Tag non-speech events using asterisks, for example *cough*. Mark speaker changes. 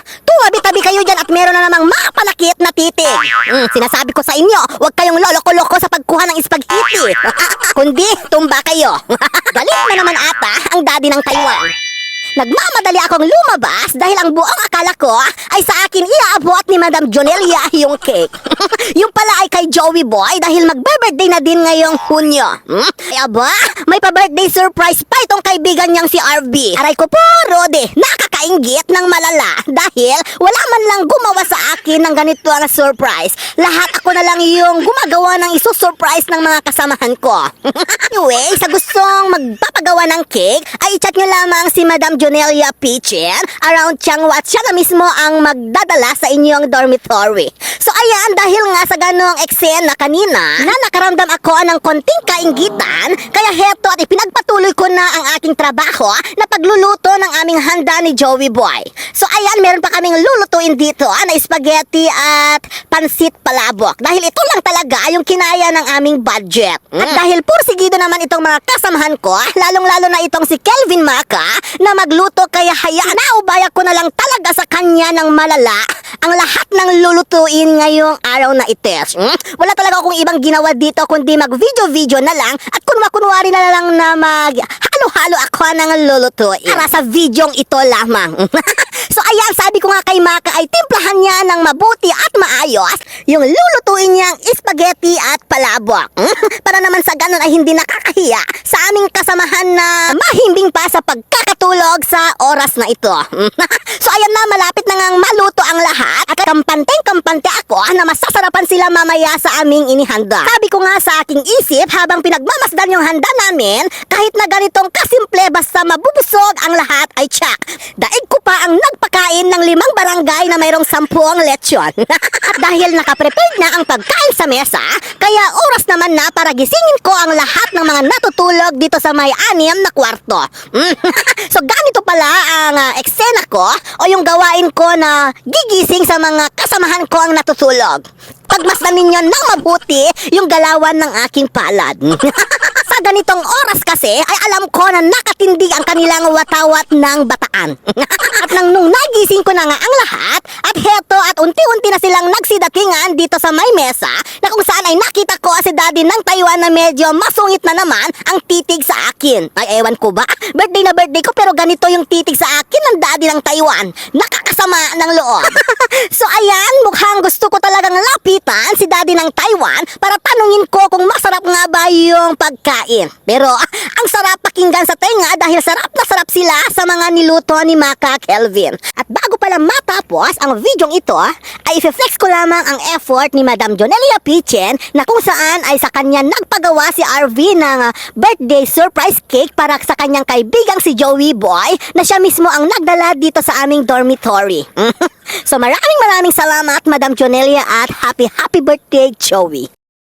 Speaker 1: tumabi-tabi kayo dyan at meron na namang mapalakit na titig. Mm, sinasabi ko sa inyo, huwag kayong loloko-loko sa pagkuha ng spaghetti. *laughs* Kundi, tumba kayo. *laughs* Galit na naman ata ang daddy ng Taiwan. Nagmamadali akong lumabas dahil ang buong akala ko ay sa akin iaabot ni Madam Jonelia yung cake. *laughs* yung pala ay kay Joey Boy dahil magbe-birthday na din ngayong Hunyo. Hmm? Ay aba, may pa-birthday surprise pa itong kaibigan niyang si RB. Aray ko po, Rode, nakakaingit ng malala dahil wala man lang gumawa sa akin ng ganito na surprise. Lahat ako na lang yung gumagawa ng iso-surprise ng mga kasamahan ko. *laughs* anyway, sa gustong magpapagawa ng cake, ay chat nyo lamang si Madam Jonelia Pichen around Changwa at siya na mismo ang magdadala sa inyong dormitory. So ayan, dahil nga sa ganong eksena kanina, na nakaramdam ako ng konting kainggitan, kaya heto at ipinagpatuloy ko ang aking trabaho na pagluluto ng aming handa ni Joey Boy. So ayan, meron pa kaming lulutuin dito ah, na spaghetti at pansit palabok. Dahil ito lang talaga yung kinaya ng aming budget. At dahil pursigido naman itong mga kasamahan ko, lalong-lalo na itong si Kelvin Maka na magluto kaya hayaan naubaya ko na lang talaga sa kanya ng malala ang lahat ng lulutuin ngayong araw na ites. Hmm? Wala talaga akong ibang ginawa dito kundi mag-video-video na lang at kunwa-kunwari na lang na mag halo-halo ako ng lulutuin. Para sa videong ito lamang. *laughs* so ayan, sabi ko nga kay Maka ay timplahan niya ng mabuti at maayos yung lulutuin niyang spaghetti at palabok. Hmm? Para naman sa ganun ay hindi nakakahiya sa aming kasamahan na mahimbing pa sa pagkakatulog sa oras na ito. *laughs* so ayan na, malapit na ngang maluto ang lahat at kampanteng-kampante ako na masasarapan sila mamaya sa aming inihanda. Sabi ko nga sa aking isip habang pinagmamasdan yung handa namin, kahit na ganitong kasimple basta mabubusog ang lahat ay tsak. Daig ko pa ang nagpakain ng limang barangay na mayroong sampung lechon. at *laughs* dahil nakaprepared na ang pagkain sa mesa, kaya oras naman na para gisingin ko ang lahat ng mga natutulog dito sa may anim na kwarto. *laughs* so ganito pala ang ah, eksena ko o yung gawain ko na gigising sa mga kasamahan ko ang natutulog. Pagmasdan ninyo ng mabuti yung galawan ng aking palad. *laughs* sa ganitong oras kasi ay alam ko na nakatindig ang kanilang watawat ng bataan. *laughs* at nang nung nagising ko na nga ang lahat, at heto at unti-unti na silang nagsidatingan dito sa may mesa na kung saan ay nakita ko si daddy ng Taiwan na medyo masungit na naman ang titig sa akin. Ay ewan ko ba? Birthday na birthday ko pero ganito yung titig sa akin ng daddy ng Taiwan. Nakakasama ng loob. *laughs* so ayan, mukhang gusto ko talagang lapitan si daddy ng Taiwan para tanungin ko kung masarap nga ba yung pagkain. Pero *laughs* ang sarap pakinggan sa tenga dahil sarap na sarap sila sa mga niluto ni Maka Kelvin. At bago pala matapos ang videong ito, ah, ay i-flex ko lamang ang effort ni Madam Jonelia Pichen na kung saan ay sa kanya nagpagawa si RV ng ah, birthday surprise cake para sa kanyang kaibigang si Joey Boy na siya mismo ang nagdala dito sa aming dormitory. *laughs* so maraming maraming salamat Madam Jonelia at happy happy birthday Joey.